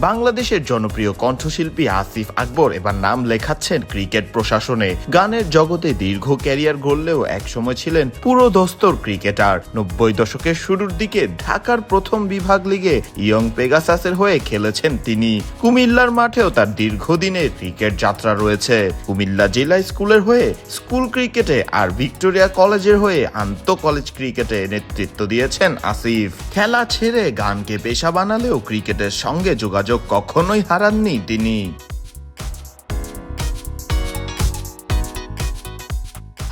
বাংলাদেশের জনপ্রিয় কণ্ঠশিল্পী আসিফ আকবর এবার নাম লেখাচ্ছেন ক্রিকেট প্রশাসনে। গানের জগতে দীর্ঘ ক্যারিয়ার গড়লেও একসময় ছিলেন পুরো দস্তর ক্রিকেটার। নব্বই দশকের শুরুর দিকে ঢাকার প্রথম বিভাগ লিগে ইয়ং পেগাসাসের হয়ে খেলেছেন তিনি। কুমিল্লার মাঠেও তার দীর্ঘদিনের ক্রিকেট যাত্রা রয়েছে। কুমিল্লা জেলা স্কুলের হয়ে স্কুল ক্রিকেটে আর ভিক্টোরিয়া কলেজের হয়ে আন্ত কলেজ ক্রিকেটে নেতৃত্ব দিয়েছেন আসিফ। খেলা ছেড়ে গানকে পেশা বানালেও ক্রিকেটের সঙ্গে যোগাযোগ কখনোই হারাননি তিনি।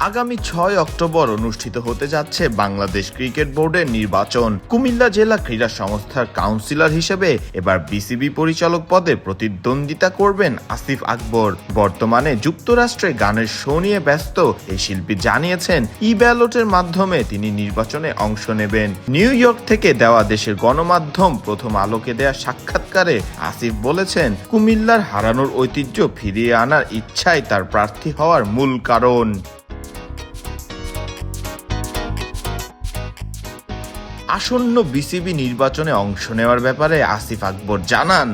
আগামী ছয় অক্টোবর অনুষ্ঠিত হতে যাচ্ছে বাংলাদেশ ক্রিকেট বোর্ডের নির্বাচন। কুমিল্লা জেলা ক্রীড়া সংস্থার কাউন্সিলর হিসেবে এবার বিসিবি পরিচালক পদে প্রতিদ্বন্দ্বিতা করবেন আসিফ আকবর। বর্তমানে যুক্তরাষ্ট্রে গানের শো নিয়ে ব্যস্ত এই শিল্পী জানিয়েছেন ই ব্যালটের মাধ্যমে তিনি নির্বাচনে অংশ নেবেন। নিউ ইয়র্ক থেকে দেওয়া দেশের গণমাধ্যম প্রথম আলোকে দেয়া সাক্ষাৎকারে আসিফ বলেছেন, কুমিল্লার হারানোর ঐতিহ্য ফিরিয়ে আনার ইচ্ছাই তার প্রার্থী হওয়ার মূল কারণ। আসন্ন বিসিবি নির্বাচনে অংশ নেওয়ার ব্যাপারে আসিফ আকবর জানান,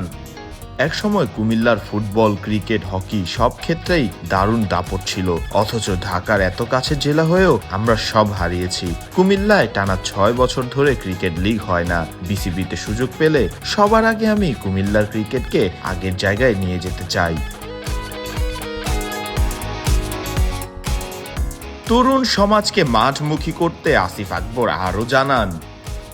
একসময় কুমিল্লার ফুটবল, ক্রিকেট, হকি সব ক্ষেত্রেই দারুণ দাপট ছিল। অথচ ঢাকার এত কাছে জেলা হয়েও আমরা সব হারিয়েছি। কুমিল্লায় টানা ছয় বছর ধরে ক্রিকেট লিগ হয় না। বিসিবিতে সুযোগ পেলে সবার আগে আমি কুমিল্লার ক্রিকেটকে আগের জায়গায় নিয়ে যেতে চাই। তরুণ সমাজকে মাঠমুখী করতে আসিফ আকবর আরও জানান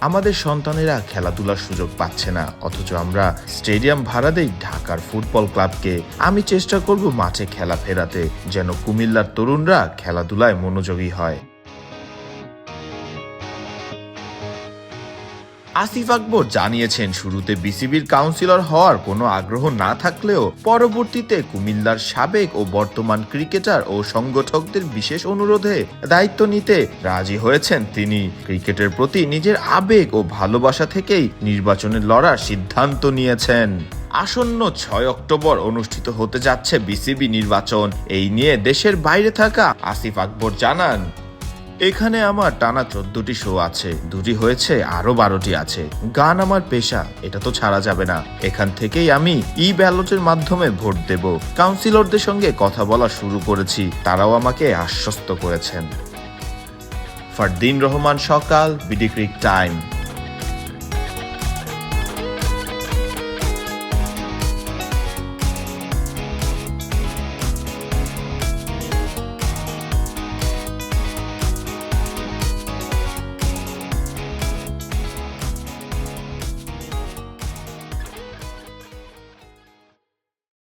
আমাদের সন্তানেরা খেলাধুলার সুযোগ পাচ্ছে না, অথচ আমরা স্টেডিয়াম ভাড়া দেই ঢাকার ফুটবল ক্লাবকে আমি চেষ্টা করব মাঠে খেলা ফেরাতে, যেন কুমিল্লার তরুণরা খেলাধুলায় মনোযোগী হয়। আসিফ আকবর জানিয়েছেন, শুরুতে বিসিবির কাউন্সিলর হওয়ার কোনো আগ্রহ না থাকলেও পরবর্তীতে কুমিল্লার সাবেক ও বর্তমান ক্রিকেটার ও সংগঠকদের বিশেষ অনুরোধে দায়িত্ব নিতে রাজি হয়েছেন তিনি। ক্রিকেটের প্রতি নিজের আবেগ ও ভালোবাসা থেকেই নির্বাচনে লড়ার সিদ্ধান্ত নিয়েছেন। আসন্ন ছয় অক্টোবর অনুষ্ঠিত হতে যাচ্ছে বিসিবি নির্বাচন। এই নিয়ে দেশের বাইরে থাকা আসিফ আকবর জানান এখানে আমার টানা চোদ্দটি শো আছে। দুটি হয়েছে, আরও বারোটি আছে। গান আমার পেশা, এটা তো ছাড়া যাবে না। এখান থেকেই আমি ই ব্যালটের মাধ্যমে ভোট দেব। কাউন্সিলরদের সঙ্গে কথা বলা শুরু করেছি। তারাও আমাকে আশ্বস্ত করেছেন। ফারদিন রহমান সকাল, বিডি ক্রিক টাইম।